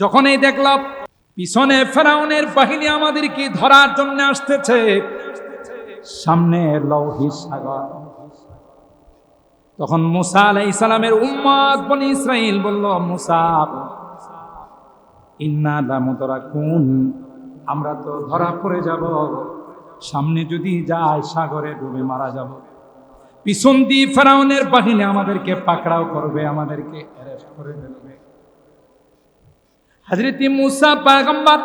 যখনই দেখলাম পিছনে ফেরাউনের বাহিনী আমাদেরকে ধরার জন্য আসতেছে, সামনে লৌহি সাগর। তখন মুসা আলাই ইসলামের উম্মত বনি ইসরাইল বলল, মুসা, ইন্না কোন আমরা তো ধরা পড়ে যাব, সামনে যদি যায় সাগরে ডুবে মারা যাব। পিছন দিয়ে ফেরাউনের বাহিনী আমাদেরকে পাকড়াও করবে, আমাদেরকে অ্যারেস্ট করে ফেলবে। হজরত মুসা পাগম্বর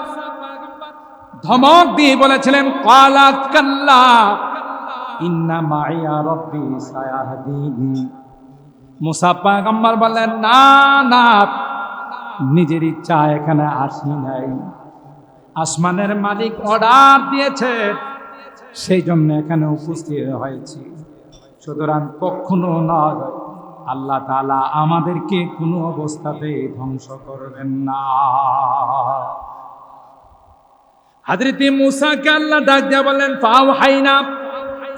ধমক দিয়ে বলেছিলেন, কালা কাল্লা, ইন্না মাইয়া রব্বি সায়াহদিনি। মুসা পাগম্বর বললেন, না না, নিজের ইচ্ছা এখানে আসি নাই। আসমানের মালিক অর্ডার দিয়েছে, সেই জন্য এখানে উপস্থিত হয়েছি। সুতরাং কখনো নয় আল্লাহ তালা আমাদেরকে কোনো অবস্থাতে ধ্বংস করবেন না। হাজরতে মুসাকে আল্লাহ ডাক দিয়া বললেন, ফাও হাইনা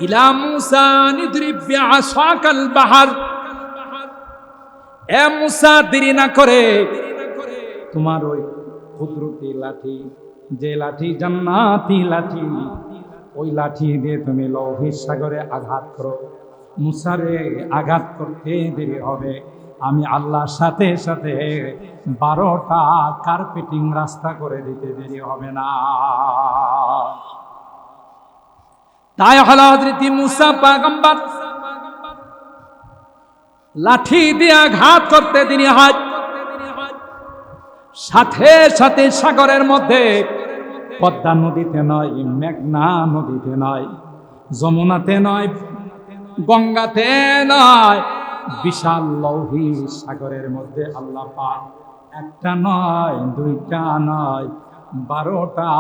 ইলা মুসা নিদ্রিব বিআসাকাল বাহার। এ মুসা, দেরি না করে তোমার ওই ক্ষুদ্রটি লাঠি, যে লাঠি জান্নাতি লাঠি, ওই লাঠি দিয়ে তুমি লৌহির সাগরে আঘাত করো। মুসারে আঘাত করতে দেরি হবে। আমি আল্লাহর সাথে সাথে বারোটা কার্পেটিং রাস্তা করে দিতে দেরি হবে না। তাই হল হজরতি মুসা পাগম্বর লাঠি দিয়ে আঘাত করতে তিনি হাত সাথে সাথে সাগরের মধ্যে, পদ্মা নদীতে নয়, মেঘনা নদীতে নয়, যমুনাতে নয় গঙ্গাতে নয়, বিশাল লৌহি সাগরের মধ্যে আল্লাহ পাক একটা নয়, দুইটা নয়, বারোটা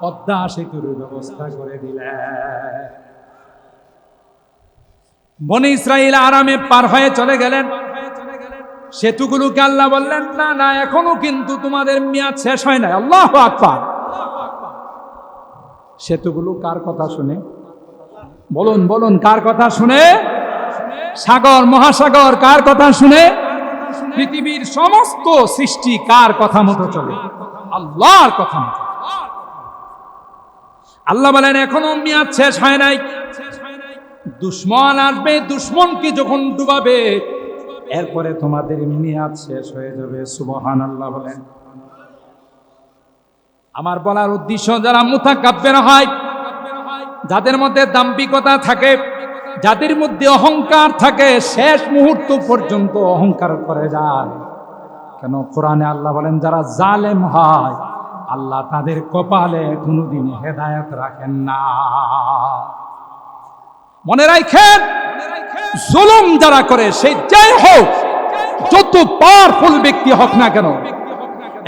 পদ্মা সেতুর ব্যবস্থা করে দিলেন। বনে ইসরায়েল আরামে পার হয়ে চলে গেলেন। সেতুগুলোকে আল্লাহ বললেন, না না, এখনও কিন্তু তোমাদের মেয়াদ শেষ হয় নাই। আল্লাহ আকবার। সেতুগুলো কার কথা শুনে? বলুন বলুন, কার কথা শুনে? সাগর, মহাসাগর, কার কথা শুনে? পৃথিবীর সমস্ত সৃষ্টি কার কথা মতো চলে? আল্লাহর কথা মতো আল্লাহ বলেন, এখনও মেয়াদ শেষ হয় নাই। দুশ্মন আসবে দুশ্মনকে যখন ডুবাবে? এরপরে তোমাদের মেয়াদ শেষ হয়ে যাবে। সুবহান আল্লাহ বলেন। আমার বলার উদ্দেশ্য, যারা মুথা মুথাকাব্যের হয় যাদের মধ্যে দাম্পিকতা থাকে, যাদের মধ্যে অহংকার থাকে, শেষ মুহূর্ত পর্যন্ত অহংকার করে যায়। কেন? কোরআনে আল্লাহ বলেন, যারা জালেম হয়, আল্লাহ তাদের কপালে কোনোদিন হেদায়ত রাখেন না। মনে রাখেন, জুলুম যারা করে, সেই যাই হোক, যত পাওয়ারফুল ব্যক্তি হোক না কেন,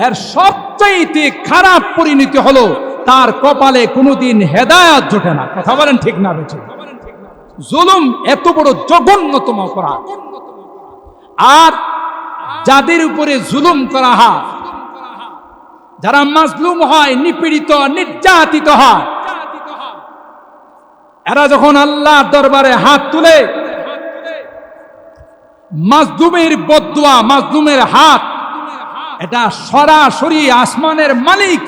এর সবচাইতে খারাপ পরিণতি হলো তার কপালে কোনোদিন হেদায়াত জোটে না। কথা বলেন ঠিক না বেঠে। জুলুম এত বড় জঘন্যতম অপরাধ। আর যাদের উপরে জুলুম করা হয়, যারা মাজলুম হয়, নিপীড়িত, নির্যাতিত হয়, এরা যখন আল্লাহর দরবারে হাত তুলে, মাজলুমের বদুয়া, মাজলুমের হাত, এটা সরাসরি আসমানের মালিক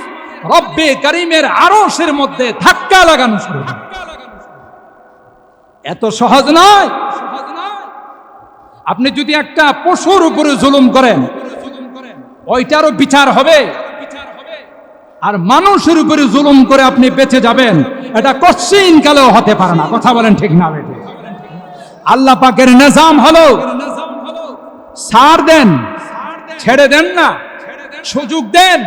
রব্বে করিমের আরশের মধ্যে ধাক্কা লাগানো শুরু এত সহজ নয়। আপনি যদি একটা পশুর উপরে জুলুম করেন, ওইটারও বিচার হবে। আর মানুষের উপরে জুলুম করে আপনি বেঁচে যাবেন, এটা কশ্চিন কালেও হতে পারে না। কথা বলেন ঠিক না আল্লাহ পাকের নিজাম হলো, সার দেন, ছেড়ে দেন না, সুযোগ দেন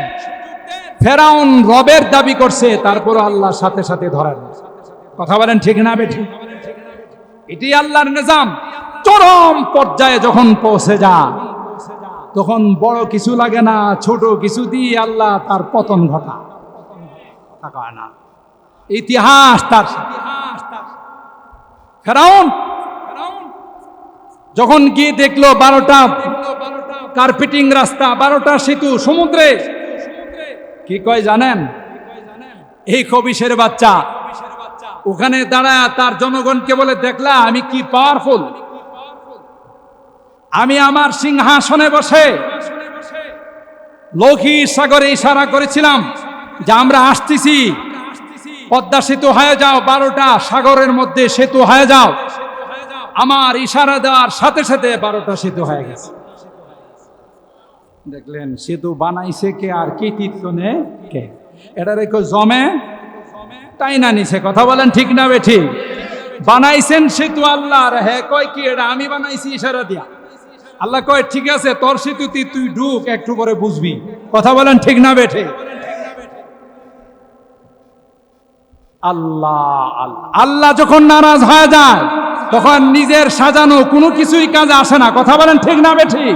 ফেরাউন রবের দাবি করছে তারপর আল্লাহর সাথে সাথে ধরেন। কথা বলেন ঠিক না বেঠি? এটি আল্লাহর নিজাম। চরম পর্যায়ে যখন পৌঁছে যায়, তখন বড় কিছু লাগে না, ছোট কিছু দিয়ে আল্লাহ তার পতন ঘটা। না। ইতিহাস তার ফেরাউন যখন গিয়ে দেখল বারোটা কার্পেটিং রাস্তা, বারোটা সেতু সমুদ্রে কি কয় জানেন? এই কবিশের বাচ্চা। ওখানে দাঁড়ায় তার জনগণকে বলে, দেখলা, আমি কি পাওয়ারফুল আমি আমার সিংহাসনে বসে লৌহি সাগরে ইশারা করেছিলাম যে আমরা আসতেছি। পদ্মা সেতু হয়ে যাও, বারোটা সাগরের মধ্যে সেতু হয়ে যাও। আমার ইশারা দেওয়ার সাথে সাথে বারোটা সেতু হয়ে গেছে। দেখলেন সেতু বানাইছে কে আর কৃতিত্ব নে কে? এটা রেখো জমে? তাই না নিছে, কথা বলেন ঠিক না বে ঠিক বানাইছেন সেতু আল্লাহ, আর হ্যাঁ কয় কি এটা? আমি বানাইছি ইশারা দিয়া। আল্লাহ কয়, ঠিক আছে, তোর সেতুতে তুই ঢুক, একটু পরে বুঝবি। কথা বলেন ঠিক না বেঠে? আল্লাহ। আল্লাহ যখন নারাজ হয়ে যায়, তখন নিজের সাজানো কোনো কিছুই কাজে আসে না। কথা বলেন ঠিক না বেঠি?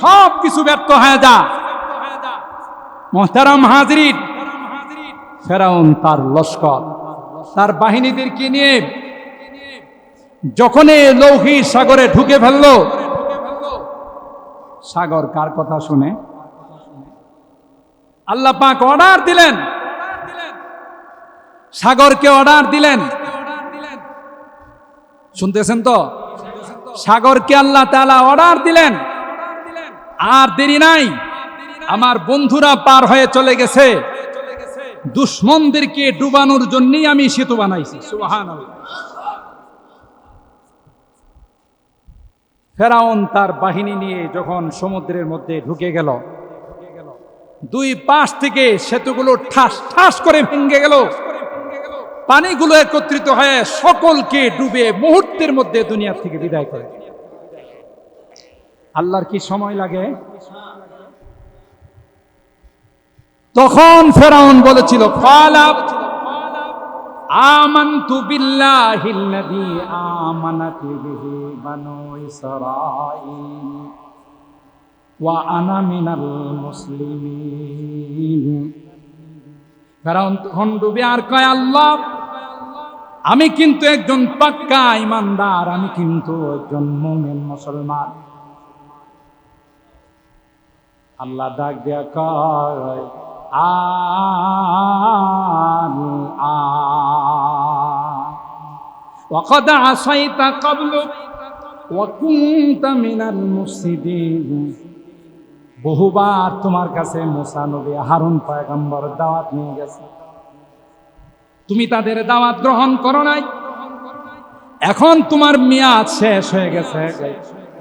সব কিছু ব্যর্থ হয়ে যায় মোহতারাম হাজরিন, ফেরাউন তার লস্কর, তার বাহিনীদেরকে নিয়ে? যখনই লৌহি সাগরে ঢুকে ফেলল, সাগর কার কথা শুনে? আল্লাহ পাক অর্ডার দিলেন। সাগরকে অর্ডার দিলেন। শুনতেছেন তো? সাগরকে আল্লাহ তালা অর্ডার দিলেন। আর দেরি নাই। আমার বন্ধুরা পার হয়ে চলে গেছে। দুশ্মনদেরকে ডুবানোর জন্যই আমি সেতু বানাইছি। ফেরাউন তার বাহিনী নিয়ে যখন সমুদ্রের মধ্যে ঢুকে গেল, দুই পাশ থেকে সেতুগুলো ঠাস ঠাস করে ভেঙে গেল। পানিগুলো একত্রিত হয়ে সকলকে ডুবে মুহূর্তের মধ্যে দুনিয়া থেকে বিদায় করে আল্লাহর কি সময় লাগে? তখন ফেরাউন বলেছিল ফেরাউন তখন কয়, আল্লাহ, আমি কিন্তু একজন পাক্কা ইমানদার, আমি কিন্তু একজন মুমিন মুসলমান। আল্লাহ ডাক দেয়া কয় আন আ وقد عصيت قبل وكنت من المفسدين বহুবার তোমার কাছে মুসা নবী হারুন পয়গম্বর দাওয়াত নিয়ে গেছে তুমি তাদের দাওয়াত গ্রহণ করো নাই এখন তোমার মেয়াদ শেষ হয়ে গেছে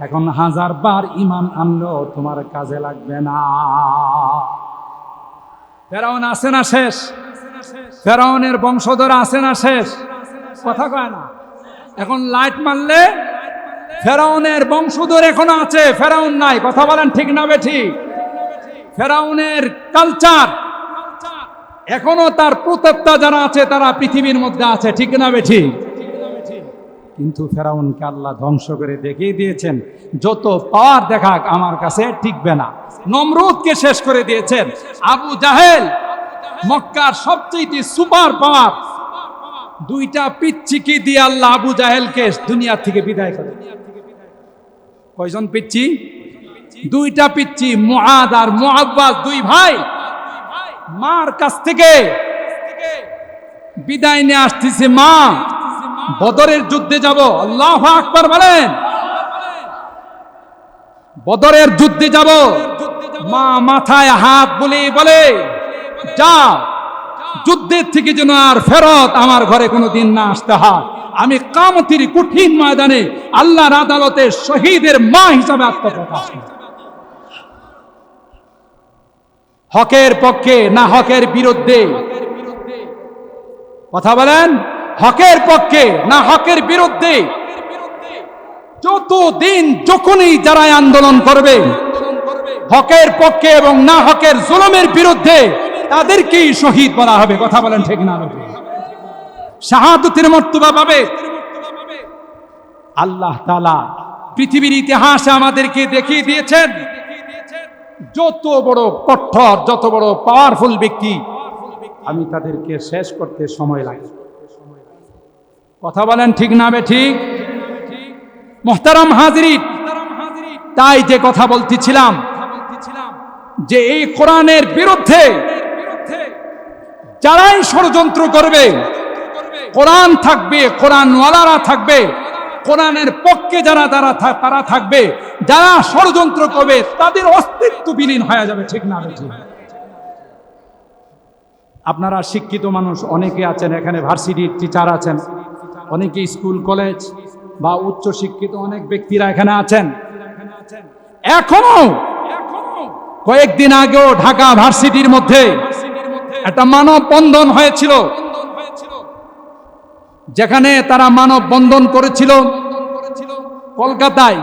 এখন হাজার বার ইমান আনলেও তোমার কাজে লাগবে না। ফেরাউন আছে না শেষ? ফেরাউনের বংশধর আছে না শেষ? কথা কয় না। এখন লাইট মারলে ফেরাউনের বংশধর এখনও আছে, ফেরাউন নাই। কথা বলেন ঠিক না বেঠি? ফেরাউনের কালচার এখনও তার প্রত্যেকটা যারা আছে, তারা পৃথিবীর মধ্যে আছে, ঠিক না বেঠি? কিন্তু ফেরাউনকে আল্লাহ ধ্বংস করে দেখিয়ে দিয়েছেন, যত পাওয়ার দেখাক আমার কাছে টিকবে না। নমরুদকে শেষ করে দিয়েছেন, আবু জাহেল, মক্কার সবচেয়ে সুপার পাওয়ার। দুইটা পিচ্ছিকে দিয়ে আল্লাহ আবু জাহেলকে দুনিয়া থেকে বিদায় করে কয়জন পিচ্ছি দুইটা পিচ্ছি মুআদ আর মুআব্বাস দুই ভাই। মার কাছ থেকে বিদায় নিয়ে আসতেছে মা। বদরের যুদ্ধে যাব। আল্লাহ আকবার বলেন। বদরের যুদ্ধে যাব। মা মাথায় হাত বলে বলে, যাও। যুদ্ধের থেকে যেন আর ফেরত আমার ঘরে কোনো দিন না আসতে হয়। আমি কামতির কঠিন ময়দানে আল্লাহর আদালতে শহীদের মা হিসাবে আত্মপ্রকাশ করি হকের পক্ষে না হকের বিরুদ্ধে? কথা বলেন। হকের পক্ষে না হকের বিরুদ্ধে। যতদিন যখনই যারা আন্দোলন করবে, হকের পক্ষে এবং না হকের জুলমের বিরুদ্ধে তাদেরকেই শহীদ বলা হবে। কথা বলেন ঠিক না শাহাদতের মর্তবা পাবে। আল্লাহ তালা পৃথিবীর ইতিহাসে আমাদেরকে দেখিয়ে দিয়েছেন, যত বড় কঠোর, যত বড় পাওয়ারফুল ব্যক্তি, আমি তাদেরকে শেষ করতে সময় লাগে। কথা বলেন ঠিক না ঠিক? মোহতারাম হাজরিন তাই যে কথা বলতেছিলাম, যে এই কোরআনের বিরুদ্ধে যারাই ষড়যন্ত্র করবে, কোরআন থাকবে, কোরআনওয়ালারা থাকবে, কোরআনের পক্ষে যারা তারা তারা থাকবে, যারা ষড়যন্ত্র করবে, তাদের অস্তিত্ব বিলীন হয়ে যাবে, ঠিক না আপনারা শিক্ষিত মানুষ, অনেকে আছেন, এখানে ভার্সিটির টিচার আছেন অনেকে স্কুল, কলেজ বা উচ্চ শিক্ষিত অনেক ব্যক্তিরা এখানে আছেন। এখনও কয়েকদিন আগেও ঢাকা ভার্সিটির মধ্যে একটা মানব বন্ধন হয়েছিল, যেখানে তারা মানব বন্ধন করেছিল কলকাতায়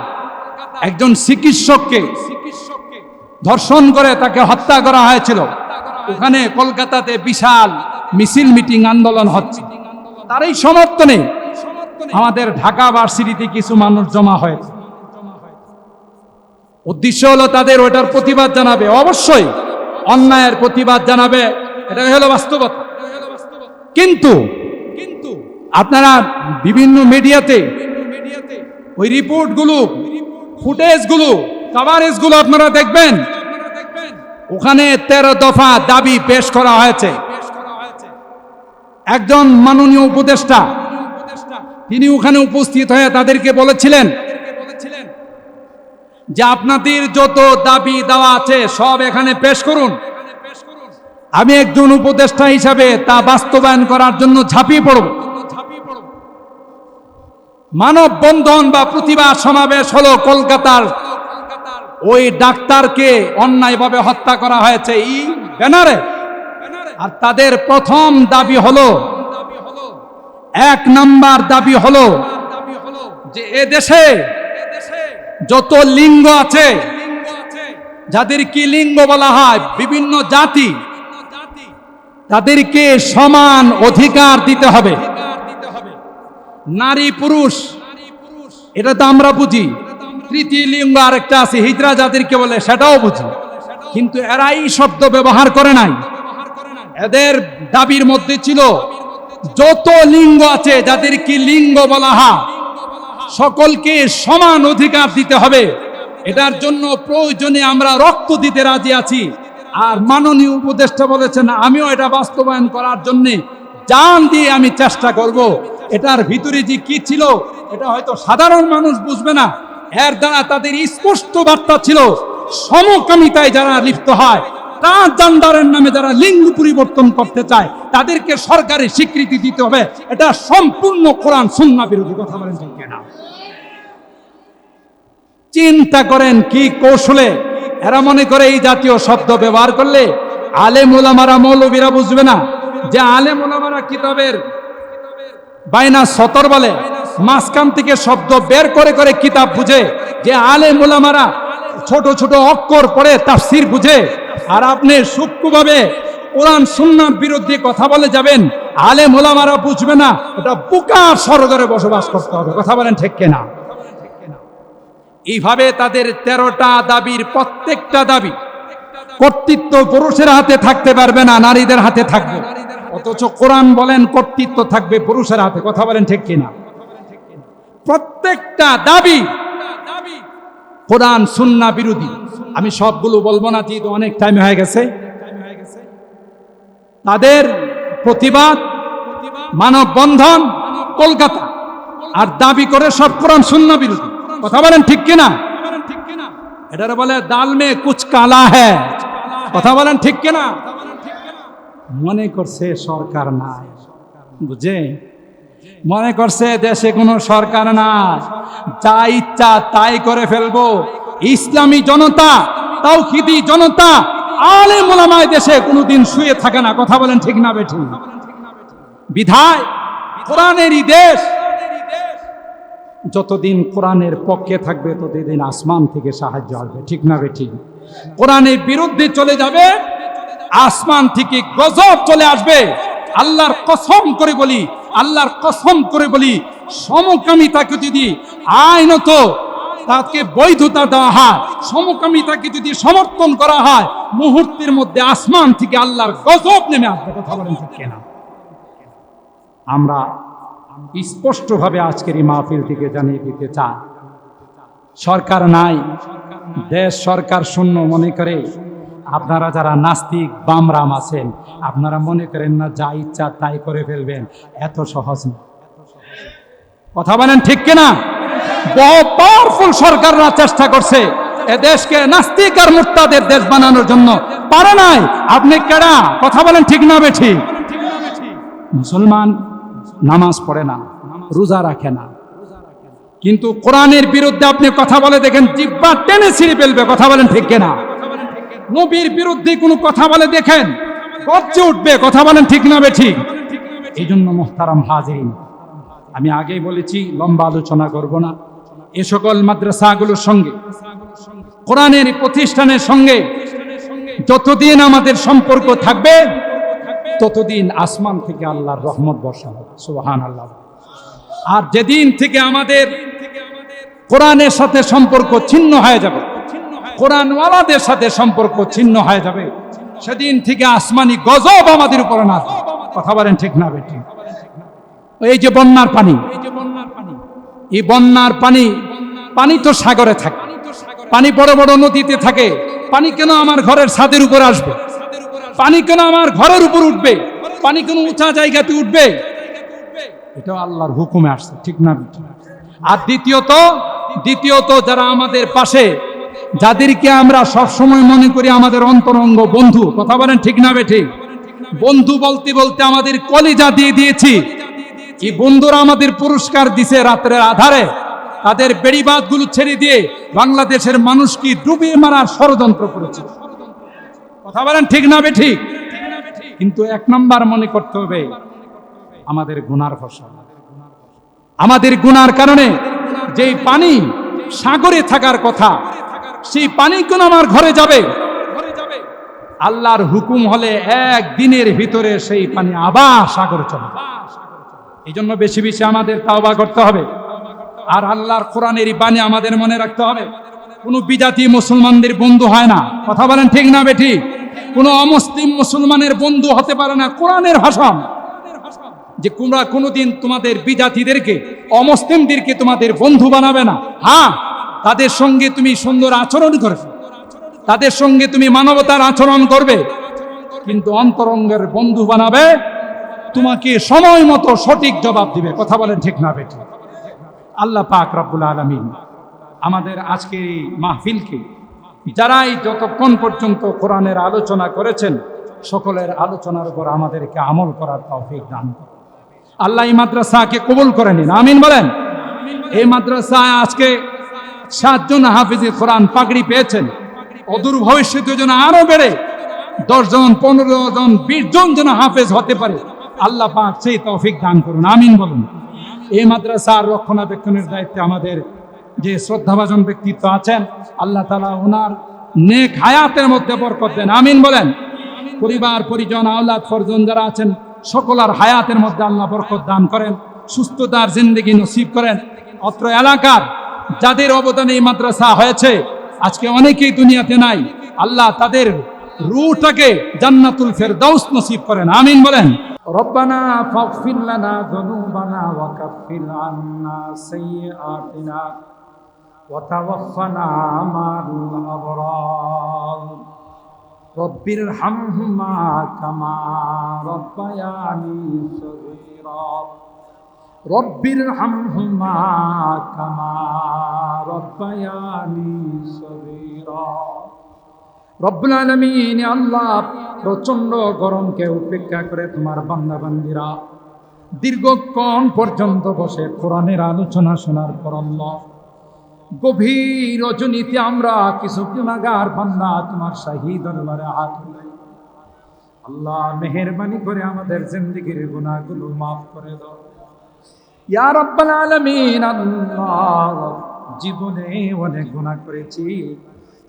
একজন চিকিৎসককে ধর্ষণ করে তাকে হত্যা করা হয়েছিল। ওখানে কলকাতাতে বিশাল মিছিল, মিটিং, আন্দোলন হচ্ছে। তার এই সমর্থনে আমাদের ঢাকা ভার্সিটিতে কিছু মানুষ জমা হয়েছে। উদ্দেশ্য হলো তাদের ওটার প্রতিবাদ জানাবে। অবশ্যই অন্যায়ের প্রতিবাদ জানাবে। এটাই হলো বাস্তবতা। কিন্তু কিন্তু আপনারা বিভিন্ন মিডিয়াতে ওই রিপোর্টগুলো ফুটেজগুলো কাভারেজগুলো আপনারা দেখবেন। ওখানে তেরো দফা দাবি পেশ করা হয়েছে। একজন মাননীয় উপদেষ্টা তিনি ওখানে উপস্থিত হয়ে তাদেরকে বলেছিলেন যে আপনাদের যত দাবি দেওয়া আছে সব এখানে পেশ করুন। আমি একজন উপদেষ্টা হিসাবে তা বাস্তবায়ন করার জন্য ঝাঁপিয়ে পড়ব। মানব বন্ধন বা প্রতিবাদ সমাবেশ হলো কলকাতার ওই ডাক্তারকে অন্যায়ভাবে হত্যা করা হয়েছে এই ব্যানারে। আর তাদের প্রথম দাবি হলো এক নাম্বার দাবি হলো যে এ দেশে যত লিঙ্গ আছে, যাদের কি লিঙ্গ বলা হয়, বিভিন্ন জাতি, তাদেরকে সমান অধিকার দিতে হবে। নারী পুরুষ, এটা তো আমরা বুঝি। তৃতীয় লিঙ্গ আরেকটা আছে, হিজরা যাদেরকে বলে সেটাও বুঝি। কিন্তু এরাই শব্দ ব্যবহার করে নাই। এদের দাবির মধ্যে ছিল যত লিঙ্গ আছে, যাদের কি লিঙ্গ বলা হয়, সকলকে সমান অধিকার দিতে হবে। এটার জন্য প্রয়োজনে আমরা রক্ত দিতে রাজি আছি। আর মাননীয় উপদেষ্টা বলেছেন, আমিও এটা বাস্তবায়ন করার জন্য জান দিয়ে আমি চেষ্টা করব। এটার ভিতরে যে কি ছিল, এটা হয়তো সাধারণ মানুষ বুঝবে না। এর দ্বারা তাদের স্পষ্ট বার্তা ছিল, সমকামিতায় যারা লিপ্ত হয় ট্রান্সজেন্ডারের নামে যারা লিঙ্গ পরিবর্তন করতে চায়, তাদেরকে সরকারি স্বীকৃতি দিতে হবে। এটা সম্পূর্ণ কোরআন সুন্না বিরোধী কথা বলেন কিনা। চিন্তা করেন কি কৌশলে? এরা মনে করে এই জাতীয় শব্দ ব্যবহার করলে আলেম মৌলবীরা বুঝবে না যে আলেম কিতাবের বাইনা সতর বলে। মাঝখান থেকে শব্দ বের করে করে কিতাব বুঝে যে আলেম ছোট ছোট অক্ষর পড়ে তাফসির বুঝে। আর আপনি সূক্ষ্মভাবে কোরআন, সুন্নার বিরুদ্ধে কথা বলে যাবেন, আলেম ওলামারা বুঝবে না এটা বুকার সরগরে বসবাস করতে হবে। কথা বলেন ঠিক কিনা? এইভাবে তাদের তেরোটা দাবির প্রত্যেকটা দাবি কর্তৃত্ব পুরুষের হাতে থাকতে পারবে না, নারীদের হাতে থাকবে। অথচ কোরআন বলেন কর্তৃত্ব থাকবে পুরুষের হাতে। কথা বলেন ঠিক কিনা? প্রত্যেকটা দাবি কোরআন, সুন্না বিরোধী। আমি সবগুলো বলব না, যেহেতু অনেক টাইম হয়ে গেছে। তাদের প্রতিবাদ, মানববন্ধন কলকাতা। আর দাবি করে সব কোরআন, সুন্না বিরোধী। কথা বলেন ঠিক কিনা? এটার বলে, দাল মে কুচ কালা হ্যাঁ কথা বলেন ঠিক কিনা? মনে করছে সরকার নাই। বুঝে মনে করছে দেশে কোনো সরকার নাই যা ইচ্ছা তাই করে ফেলব। ইসলামী জনতা তাও খিদি জনতা আলে মোলামায় দেশে কোনোদিন শুয়ে থাকে না। কথা বলেন ঠিক না বেঠি। বিধায় কোরআনেরই দেশ। যতদিন কোরআনের পক্ষে থাকবে, ততদিন আসমান থেকে সাহায্য আসবে। ঠিক না বেঠি? কোরআনের বিরুদ্ধে চলে যাবে, আসমান থেকে গজব চলে আসবে। আল্লাহর কসম করে বলি আল্লাহর কসম করে বলি, সমকামিতাকে যদি আইনত, তাকে বৈধতা দেওয়া হয়, সমকামিতাকে যদি সমর্থন করা হয়, মুহূর্তের মধ্যে আসমান থেকে আল্লাহর গজব নেমে আসবে, কথা বলেন কেনা? আমরা স্পষ্টভাবে আজকের এই মাহফিল থেকে জানিয়ে দিতে চাই, সরকার নাই, দেশ সরকার শূন্য মনে করে আপনারা যারা নাস্তিক, বামরাম আছেন, আপনারা মনে করেন না, যা ইচ্ছা তাই করে ফেলবেন। এত সহজ না। কথা বলেন ঠিক কিনা? বহু পাওয়ারফুল সরকাররা চেষ্টা করছে এ দেশকে নাস্তিক আর মুক্তাদের দেশ বানানোর জন্য। পারে নাই। আপনি কেডা? কথা বলেন ঠিক না, বেঠি? মুসলমান নামাজ পড়ে না, রোজা রাখে না। কিন্তু কোরআনের বিরুদ্ধে আপনি কথা বলে দেখেন, জিব্বা টেনে ছিঁড়ে ফেলবে। কথা বলেন ঠিক কিনা? নবীর বিরুদ্ধে কোনো কথা বলে দেখেন, গর্জে উঠবে, কথা বলেন ঠিক না বে ঠিক? এই জন্য মোহতারাম হাজিরিন, আমি আগেই বলেছি, লম্বা আলোচনা করব না। এ সকল মাদ্রাসাগুলোর সঙ্গে, কোরআনের প্রতিষ্ঠানের সঙ্গে, যতদিন আমাদের সম্পর্ক থাকবে, ততদিন আসমান থেকে আল্লাহর রহমত বর্ষা হবে। সুবহান আল্লাহ আর যেদিন থেকে আমাদের কোরআনের সাথে সম্পর্ক ছিন্ন হয়ে যাবে কোরআনওয়ালাদের সাথে সম্পর্ক ছিন্ন হয়ে যাবে। সেদিন থেকে আসমানি গজব আমাদের উপরে না কথা বলেন ঠিক না বেটি এই যে বন্যার পানি, এই বন্যার পানি পানি তো সাগরে থাকে। পানি বড় বড় নদীতে থাকে। পানি কেন আমার ঘরের ছাদের উপর আসবে? পানি কেন আমার ঘরের উপর উঠবে? পানি কেন উঁচা জায়গাতে উঠবে? এটাও আল্লাহর হুকুমে আসছে, ঠিক না? আর দ্বিতীয়ত দ্বিতীয়ত যারা আমাদের পাশে যাদেরকে আমরা সব সময় মনে করি আমাদের অন্তরঙ্গ বন্ধু, কথা বলেন ঠিক না বেঠিক? বন্ধু বলতে বলতে আমাদের কলিজা দিয়ে দিয়েছি। এই বন্ধুরা আমাদের পুরস্কার দিছে রাত্রের আধারে? তাদের বেড়িবাদগুলো ছেড়ে দিয়ে বাংলাদেশের মানুষকে ডুবিয়ে মারার ষড়যন্ত্র করেছে। কথা বলেন ঠিক না বেঠিক? কিন্তু এক নাম্বার মনে করতে হবে, আমাদের গুনার ফসল। আমাদের গুনার কারণে যেই পানি সাগরে থাকার কথা সেই পানি কোন আমার ঘরে যাবে। আল্লাহর হুকুম হলে এক দিনের ভিতরে সেই পানি আবার সাগরে চলে এই জন্য বেশি বেশি আমাদের তাওবা করতে হবে। আর আল্লাহর কোরআনের বাণী আমাদের মনে রাখতে হবে। কোনো বিজাতি মুসলমানদের বন্ধু হয় না। কথা বলেন ঠিক না বেঠি? কোনো অমুসলিম মুসলমানের বন্ধু হতে পারে না কোরআনের ভাষণ যে তোমরা কোনোদিন তোমাদের বিজাতিদেরকে, অমুসলিমদেরকে তোমাদের বন্ধু বানাবে না। হ্যাঁ? তাদের সঙ্গে তুমি সুন্দর আচরণ করবে। তাদের সঙ্গে তুমি মানবতার আচরণ করবে। কিন্তু অন্তরঙ্গের বন্ধু বানাবে। তোমাকে সময় মতো সঠিক জবাব দিবে। কথা বলেন ঠিক না বেঠিক আল্লাহ পাক রব্বুল আলমিন আমাদের আজকের এই মাহফিলকে যারাই যতক্ষণ পর্যন্ত কোরআনের আলোচনা করেছেন, সকলের আলোচনার উপর আমাদেরকে আমল করার তৌফিক দান। আল্লাহ এই মাদ্রাসাকে কবুল করে নিন। আমিন বলেন। এই মাদ্রাসায় আজকে সাতজন হাফিজে কোরআন পাগড়ি পেয়েছেন। অদূর ভবিষ্যতে যেন আরও বেড়ে। দশ জন পনেরো জন বিশ জন যেন হাফেজ হতে পারে। আল্লাহ পাক সেই তৌফিক দান করুন। আমিন বলুন। এই মাদ্রাসার রক্ষণাবেক্ষণের দায়িত্বে আমাদের যে শ্রদ্ধাভাজন ব্যক্তিত্ব আছেন, আল্লাহ তালা ওনার নেক হায়াতের মধ্যে বরকত দেন। আমিন বলেন। পরিবার, পরিজন, আওলাদ ফরজন যারা আছেন, সকলার হায়াতের মধ্যে আল্লাহ বরকত দান করেন, সুস্থতার জিন্দগি নসিব করেন। অত্র এলাকার যাদের অবদানে এই মাদ্রাসা হয়েছে, আজকে অনেকেই দুনিয়াতে নাই। আল্লাহ তাদের রুটাকে জান্নাতুল ফেরদাউস নসিব করেন। আমিন বলেন। রব্বানা ফাগফির লানা যুনুবানা ওয়া কাফির আন্না সাইয়্যাতিনা ওয়া তাওয়াফানা মা'আল আবরার। রব্বির হামহুমা কামা রব্বায়ানি সগীরা। রব্বির হামহুমা কামা আল্লাহ প্রচণ্ড গরমকে উপেক্ষা করে তোমার বান্দা বান্দিরা দীর্ঘক্ষণ পর্যন্ত বসে কোরআনের আলোচনা শোনার পর গভীর রজনীতে আমরা কিছু গুণাগার বান্দা তোমার শাহী দরবারে হাত। আল্লাহ মেহরবানি করে আমাদের জিন্দগির গুণাগুলো মাফ করে দাও ইয়া রাব্বাল আলামিন আল্লাহ জীবনে অনেক গুণা করেছি।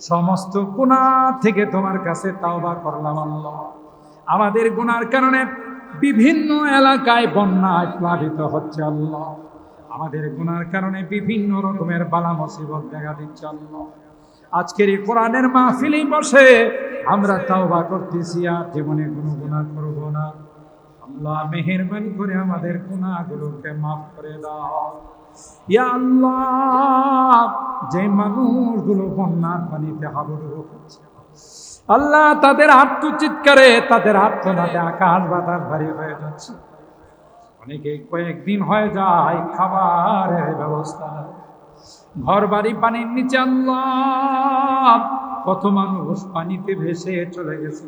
সমস্ত গুনাহ থেকে তোমার কাছে তাওবা করলাম আল্লাহ। আমাদের গুনার কারণে বিভিন্ন এলাকায় বন্যায় প্লাবিত হচ্ছে আল্লাহ। আমাদের গুনার কারণে বিভিন্ন রকমের বালা মুসিবত দেখা দিচ্ছে আল্লাহ। আজকের এই কোরআনের মাহফিলেই বসে আমরা তাওবা করতেছি, আর জীবনে কোনো গুনাহ করব না। আল্লাহ মেহেরবানি করে আমাদের গুনাহগুলোকে মাফ করে দাও। ইয়া আল্লাহ, যে মানুষগুলো বন্যার পানিতে হাবুডুবু করছে আল্লাহ, তাদের আত্মচিৎকারে তাদের আত্মনাতে আকাশ বাতাস ভারী হয়ে যাচ্ছে। অনেকে কয়েকদিন হয়ে যায় খাবারের ব্যবস্থা। ঘর বাড়ি পানির নিচে আল্লাহ, কত মানুষ পানিতে ভেসে চলে গেছে।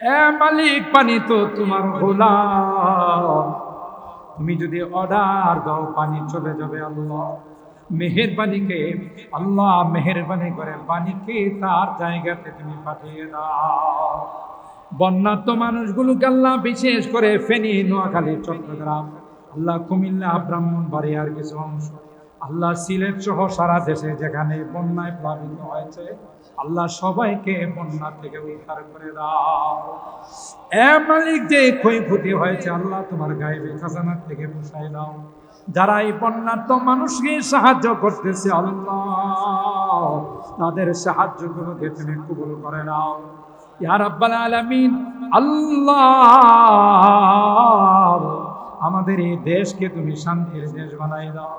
এ মালিক পানি তো তোমার গোলাম। তুমি যদি অর্ডার দাও, পানি চলে যাবে আল্লাহ। মেহেরবানিকে, আল্লাহ মেহেরবানি করে পানিকে তার জায়গাতে তুমি পাঠিয়ে দাও। বন্যাত্ম মানুষগুলোকে আল্লাহ বিশেষ করে ফেনী, নোয়াখালী, চট্টগ্রাম, আল্লাহ কুমিল্লা ব্রাহ্মণবাড়িয়ার কিছু অংশ, আল্লাহ সিলেট সহ সারা দেশে যেখানে বন্যায় প্লাবিত হয়েছে আল্লাহ সবাইকে বন্যা থেকে উদ্ধার করে দাও। এ মালিক, যে ক্ষয়ক্ষতি হয়েছে, আল্লাহ তোমার গায়েবে খাজানা থেকে পোষাই দাও। যারা এই বন্যার্থ মানুষকে সাহায্য করতেছে, আল্লাহ তাদের সাহায্যগুলোকে তুমি কবুল করে নাও। ইয়া রাব্বাল আলামিন, আল্লাহ আমাদের এই দেশকে তুমি শান্তির দেশ বানাই দাও।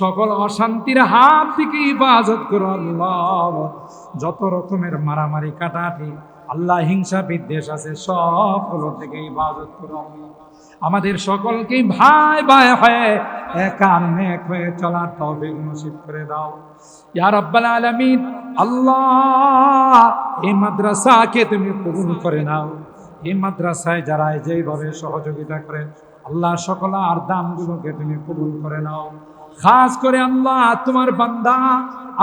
সকল অশান্তির হাত থেকে ইবাজত করো আল্লাহ। যত রকমের মারামারি কাটাটি আল্লাহ হিংসা, বিদ্বেষ আছে সবগুলো থেকে ইবাজত করো। আমাদের সকলকে ভাই ভাই হয়ে একান নেক হয়ে চলার তৌফিক নসিব করে দাও। ইয়া রাব্বাল আলামিন, আল্লাহ, এই মাদ্রাসাকে তুমি কবুল করে নাও। এই মাদ্রাসায় যারা যেইভাবে সহযোগিতা করে, আল্লাহ সকল আর দানগুলোকে তুমি কবুল করে নাও। খাস করে আল্লাহ, তোমার বান্দা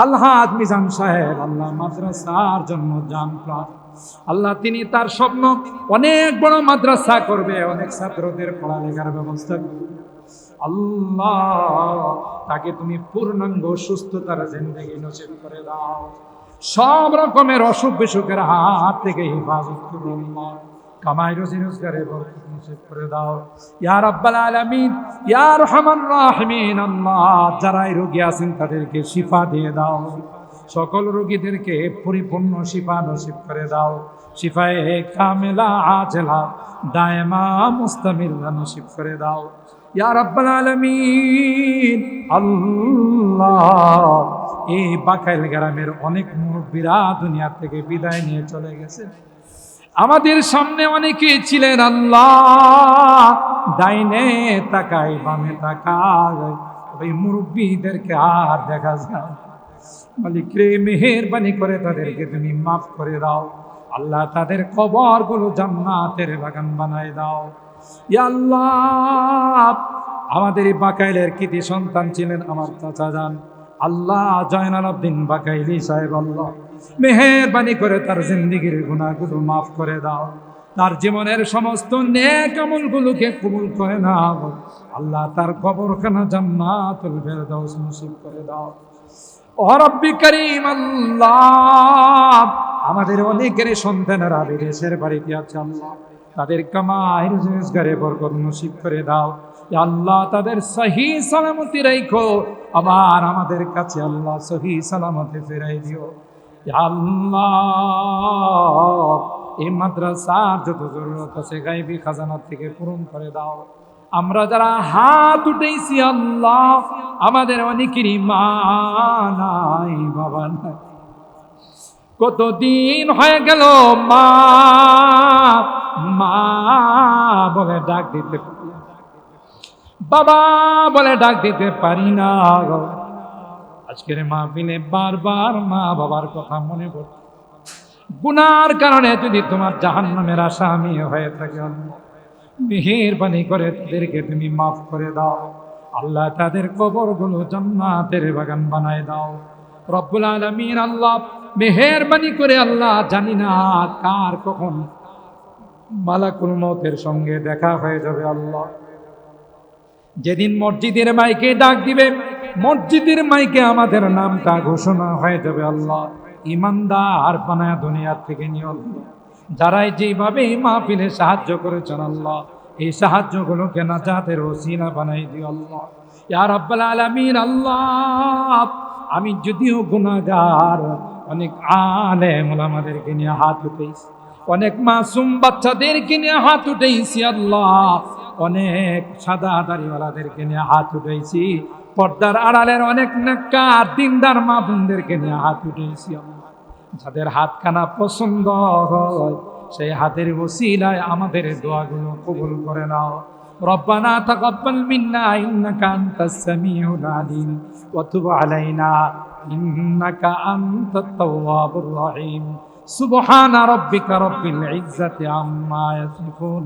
আল্লাহ মিজান সাহেব, আল্লাহ মাদ্রাসার জন্য জান প্রাণ আল্লাহ, তিনি তার স্বপ্ন অনেক বড় মাদ্রাসা করবে, অনেক ছাত্রদের পড়ালেখার ব্যবস্থা আল্লাহ, তাকে তুমি পূর্ণাঙ্গ সুস্থতার জিন্দগি নসিব করে দাও। সব রকমের অসুখ বিসুখের হাত থেকে হেফাজত করো আল্লাহ। কামাই রোজি রোজগারে করে দাও। ইয়া রাব্বাল আলামিন, ইয়া রহমান রাহিমিন, আল্লাহ যারাই রোগী আছেন তাদেরকে শিফা দিয়ে দাও। সকল রোগীদেরকে পরিপূর্ণ শিফা নসিব করে দাও। শিফায়ে কামেলা, আজলা, দায়মা মুস্তামিল্লা নসিব করে দাও। ইয়া রাব্বাল আলামিন, আল্লাহ, এই বাকাইল গ্রামের অনেক মুরব্বীরা দুনিয়া থেকে বিদায় নিয়ে চলে গেছে। আমাদের সামনে অনেকে ছিলেন, আল্লাহ ডাইনে তাকাই বামে তাকাই ওই মুরব্বীদেরকে আর দেখা যায় মালিক রে মেহেরবানি করে তাদেরকে তুমি মাফ করে দাও। আল্লাহ তাদের কবরগুলো জান্নাতের বাগান বানায় দাও। আল্লাহ, আমাদের এই বাকাইলের কৃতি সন্তান ছিলেন আমার চাচা যান আল্লাহ জয়নাল আব্দিন বাকাইলি সাহেব, আল্লাহ। মেহেরবানি করে তার জিন্দিগির গুণাগুলো মাফ করে দাও। তার জীবনের সমস্ত নেক আমলগুলোকে কবুল করে নাও। আল্লাহ তার কবরখানা জান্নাতুল ফেরদাউস নসিব করে দাও। ও রব্বি করিম আল্লাহ, আমাদের অনেকের সন্তানেরা বিদেশের বাড়িতে আছে আল্লাহ। তাদের কামাই রোজগারে বরকত নসিব করে দাও। আল্লাহ তাদের সহি সালামতি রাখো আবার আমাদের কাছে আল্লাহ সহি সালামতে ফেরাই দিও। আল্লাহ, এই মাদ্রাসার যত জরুরত আছে গাইবি খাজানা থেকে পূরণ করে দাও আমরা যারা হাত উঠেছি আল্লাহ, আমাদের অনেকেরই মা নাই বাবা নাই কতদিন হয়ে গেল মা মা বলে ডাক দিতে বাবা বলে ডাক দিতে পারি না গো। আজকের মাহফিলে বারবার মা বাবার কথা মনে পড়ে। গুনার কারণে যদি তোমার জাহান্নামের আসামি হয়ে থাকে, মেহেরবানি করে তাদেরকে তুমি মাফ করে দাও। আল্লাহ তাদের কবরগুলো জান্নাতের বাগান বানায় দাও। রব্বুল আলমিন আল্লাহ মেহেরবানি করে আল্লাহ জানি না কার কখন মালাকুল মতের সঙ্গে দেখা হয়ে যাবে আল্লাহ। যেদিন মসজিদের মাইকে ডাক দিবে, মসজিদের মাইকে আমাদের নামটা ঘোষণা হয়ে যাবে আল্লাহ। ইমানদার বানায় দুনিয়ার থেকে নিয়ে আল্লাহ। যারাই যেভাবে এই মাহফিলে সাহায্য করেছেন আল্লাহ, এই সাহায্যগুলোকে নাজাতের ওসিলা বানাই দিও আল্লাহ। ইয়া রাব্বাল আলামিন, আল্লাহ, আমি যদিও গুনাহগার, অনেক আলেম ওলামাদেরকে নিয়ে হাত উঠেছি, অনেক মাসুম বাচ্চাদেরকে নিয়ে হাত উঠেছি আল্লাহ। অনেক সাদা দাড়িওয়ালাদেরকে নিয়ে হাত উঠেছি পর্দার আড়ালের অনেক নাক্কার দিনদার মা বোনদেরকে নিয়ে হাত উঠেছি আল্লাহ যাদের হাতখানা পছন্দ হয় সেই হাতের ওসিলায় আমাদের দোয়াগুলো কবুল করে নাও ربنا تقبل منا إنك أنت السميع العليم وتب علينا إنك أنت التواب الرحيم سبحان ربك رب العزة عما يصفون